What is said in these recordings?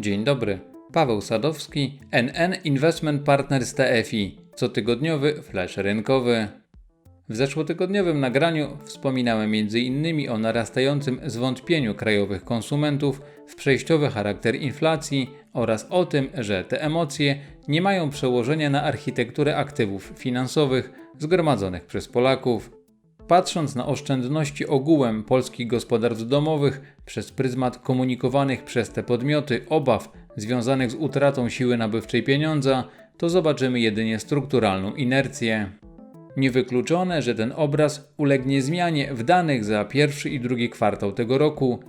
Dzień dobry. Paweł Sadowski, NN Investment Partners TFI, cotygodniowy flash rynkowy. W zeszłotygodniowym nagraniu wspominałem m.in. o narastającym zwątpieniu krajowych konsumentów w przejściowy charakter inflacji oraz o tym, że te emocje nie mają przełożenia na architekturę aktywów finansowych zgromadzonych przez Polaków. Patrząc na oszczędności ogółem polskich gospodarstw domowych przez pryzmat komunikowanych przez te podmioty obaw związanych z utratą siły nabywczej pieniądza, to zobaczymy jedynie strukturalną inercję. Niewykluczone, że ten obraz ulegnie zmianie w danych za pierwszy i drugi kwartał tego roku.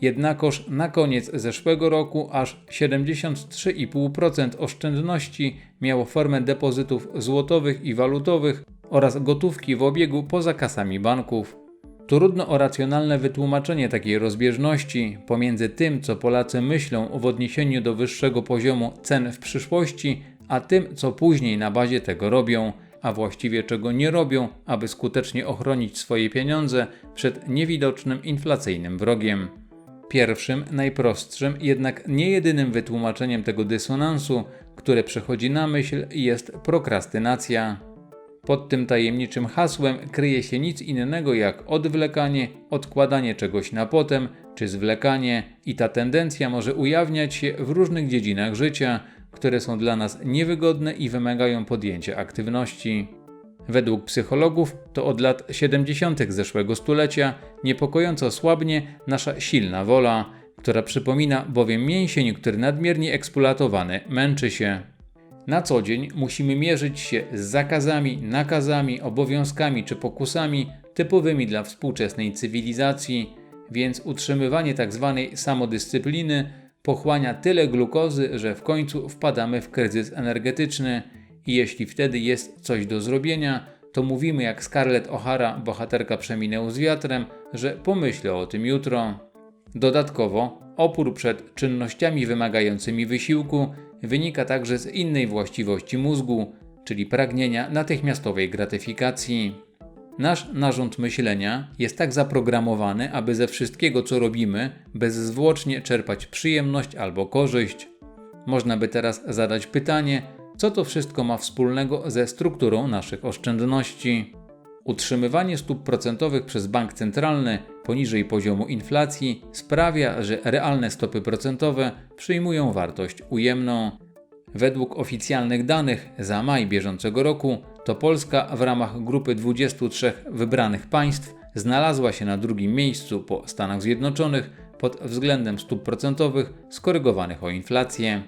Jednakoż na koniec zeszłego roku aż 73,5% oszczędności miało formę depozytów złotowych i walutowych oraz gotówki w obiegu poza kasami banków. Trudno o racjonalne wytłumaczenie takiej rozbieżności pomiędzy tym, co Polacy myślą w odniesieniu do wyższego poziomu cen w przyszłości, a tym, co później na bazie tego robią, a właściwie czego nie robią, aby skutecznie ochronić swoje pieniądze przed niewidocznym inflacyjnym wrogiem. Pierwszym, najprostszym, jednak nie jedynym wytłumaczeniem tego dysonansu, które przychodzi na myśl, jest prokrastynacja. Pod tym tajemniczym hasłem kryje się nic innego jak odwlekanie, odkładanie czegoś na potem czy zwlekanie, i ta tendencja może ujawniać się w różnych dziedzinach życia, które są dla nas niewygodne i wymagają podjęcia aktywności. Według psychologów to od lat 70. zeszłego stulecia niepokojąco słabnie nasza silna wola, która przypomina bowiem mięsień, który nadmiernie eksploatowany męczy się. Na co dzień musimy mierzyć się z zakazami, nakazami, obowiązkami czy pokusami typowymi dla współczesnej cywilizacji, więc utrzymywanie tzw. Tak samodyscypliny pochłania tyle glukozy, że w końcu wpadamy w kryzys energetyczny i jeśli wtedy jest coś do zrobienia, to mówimy jak Scarlett O'Hara, bohaterka przeminęł z wiatrem, że pomyślę o tym jutro. Dodatkowo, opór przed czynnościami wymagającymi wysiłku wynika także z innej właściwości mózgu, czyli pragnienia natychmiastowej gratyfikacji. Nasz narząd myślenia jest tak zaprogramowany, aby ze wszystkiego, co robimy, bezzwłocznie czerpać przyjemność albo korzyść. Można by teraz zadać pytanie, co to wszystko ma wspólnego ze strukturą naszych oszczędności. Utrzymywanie stóp procentowych przez bank centralny poniżej poziomu inflacji sprawia, że realne stopy procentowe przyjmują wartość ujemną. Według oficjalnych danych za maj bieżącego roku to Polska w ramach grupy 23 wybranych państw znalazła się na drugim miejscu po Stanach Zjednoczonych pod względem stóp procentowych skorygowanych o inflację.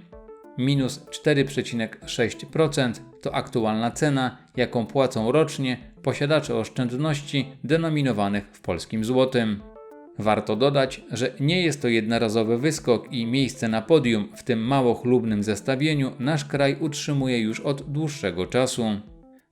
Minus 4,6% to aktualna cena, jaką płacą rocznie posiadacze oszczędności denominowanych w polskim złotym. Warto dodać, że nie jest to jednorazowy wyskok i miejsce na podium w tym mało chlubnym zestawieniu nasz kraj utrzymuje już od dłuższego czasu.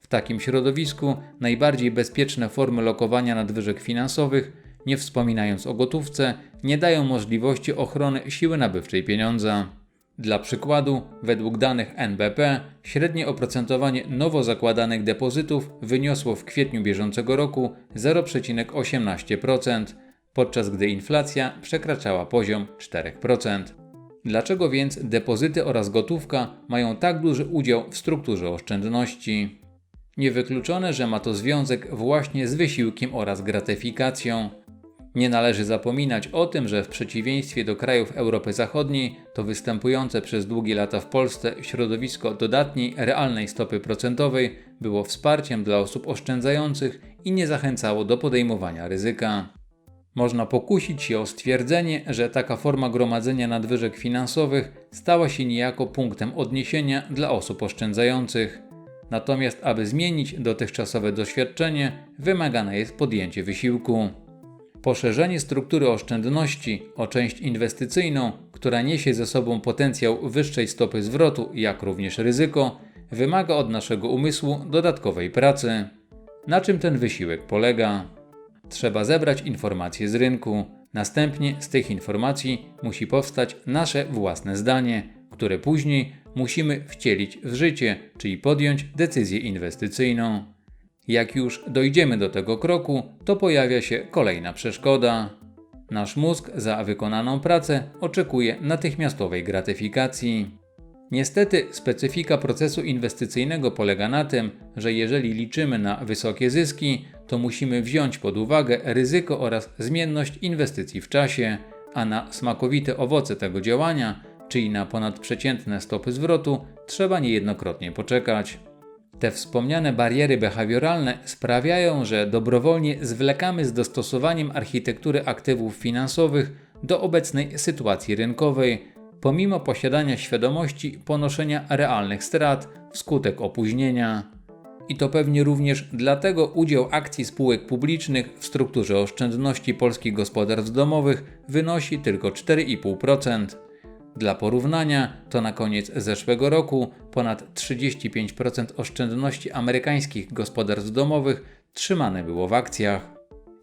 W takim środowisku najbardziej bezpieczne formy lokowania nadwyżek finansowych, nie wspominając o gotówce, nie dają możliwości ochrony siły nabywczej pieniądza. Dla przykładu, według danych NBP, średnie oprocentowanie nowo zakładanych depozytów wyniosło w kwietniu bieżącego roku 0,18%, podczas gdy inflacja przekraczała poziom 4%. Dlaczego więc depozyty oraz gotówka mają tak duży udział w strukturze oszczędności? Niewykluczone, że ma to związek właśnie z wysiłkiem oraz gratyfikacją. Nie należy zapominać o tym, że w przeciwieństwie do krajów Europy Zachodniej, to występujące przez długie lata w Polsce środowisko dodatniej realnej stopy procentowej było wsparciem dla osób oszczędzających i nie zachęcało do podejmowania ryzyka. Można pokusić się o stwierdzenie, że taka forma gromadzenia nadwyżek finansowych stała się niejako punktem odniesienia dla osób oszczędzających. Natomiast, aby zmienić dotychczasowe doświadczenie, wymagane jest podjęcie wysiłku. Poszerzenie struktury oszczędności o część inwestycyjną, która niesie ze sobą potencjał wyższej stopy zwrotu, jak również ryzyko, wymaga od naszego umysłu dodatkowej pracy. Na czym ten wysiłek polega? Trzeba zebrać informacje z rynku. Następnie z tych informacji musi powstać nasze własne zdanie, które później musimy wcielić w życie, czyli podjąć decyzję inwestycyjną. Jak już dojdziemy do tego kroku, to pojawia się kolejna przeszkoda. Nasz mózg za wykonaną pracę oczekuje natychmiastowej gratyfikacji. Niestety, specyfika procesu inwestycyjnego polega na tym, że jeżeli liczymy na wysokie zyski, to musimy wziąć pod uwagę ryzyko oraz zmienność inwestycji w czasie, a na smakowite owoce tego działania, czyli na ponadprzeciętne stopy zwrotu, trzeba niejednokrotnie poczekać. Te wspomniane bariery behawioralne sprawiają, że dobrowolnie zwlekamy z dostosowaniem architektury aktywów finansowych do obecnej sytuacji rynkowej, pomimo posiadania świadomości ponoszenia realnych strat wskutek opóźnienia. I to pewnie również dlatego udział akcji spółek publicznych w strukturze oszczędności polskich gospodarstw domowych wynosi tylko 4,5%. Dla porównania, to na koniec zeszłego roku ponad 35% oszczędności amerykańskich gospodarstw domowych trzymane było w akcjach.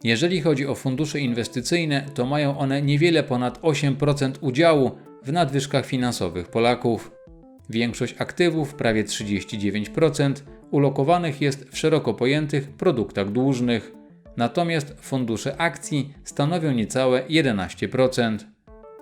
Jeżeli chodzi o fundusze inwestycyjne, to mają one niewiele ponad 8% udziału w nadwyżkach finansowych Polaków. Większość aktywów, prawie 39%, ulokowanych jest w szeroko pojętych produktach dłużnych, natomiast fundusze akcji stanowią niecałe 11%.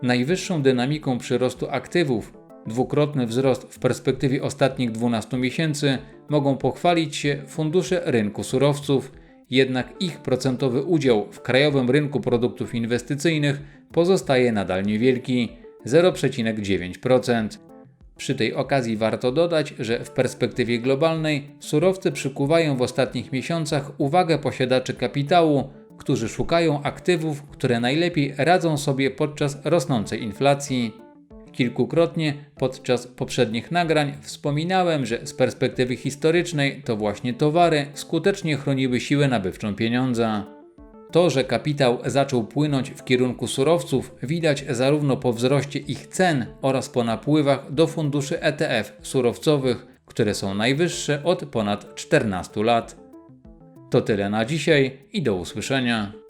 Najwyższą dynamiką przyrostu aktywów, dwukrotny wzrost w perspektywie ostatnich 12 miesięcy, mogą pochwalić się fundusze rynku surowców, jednak ich procentowy udział w krajowym rynku produktów inwestycyjnych pozostaje nadal niewielki 0,9%. Przy tej okazji warto dodać, że w perspektywie globalnej surowce przykuwają w ostatnich miesiącach uwagę posiadaczy kapitału, którzy szukają aktywów, które najlepiej radzą sobie podczas rosnącej inflacji. Kilkukrotnie podczas poprzednich nagrań wspominałem, że z perspektywy historycznej to właśnie towary skutecznie chroniły siłę nabywczą pieniądza. To, że kapitał zaczął płynąć w kierunku surowców, widać zarówno po wzroście ich cen oraz po napływach do funduszy ETF surowcowych, które są najwyższe od ponad 14 lat. To tyle na dzisiaj i do usłyszenia.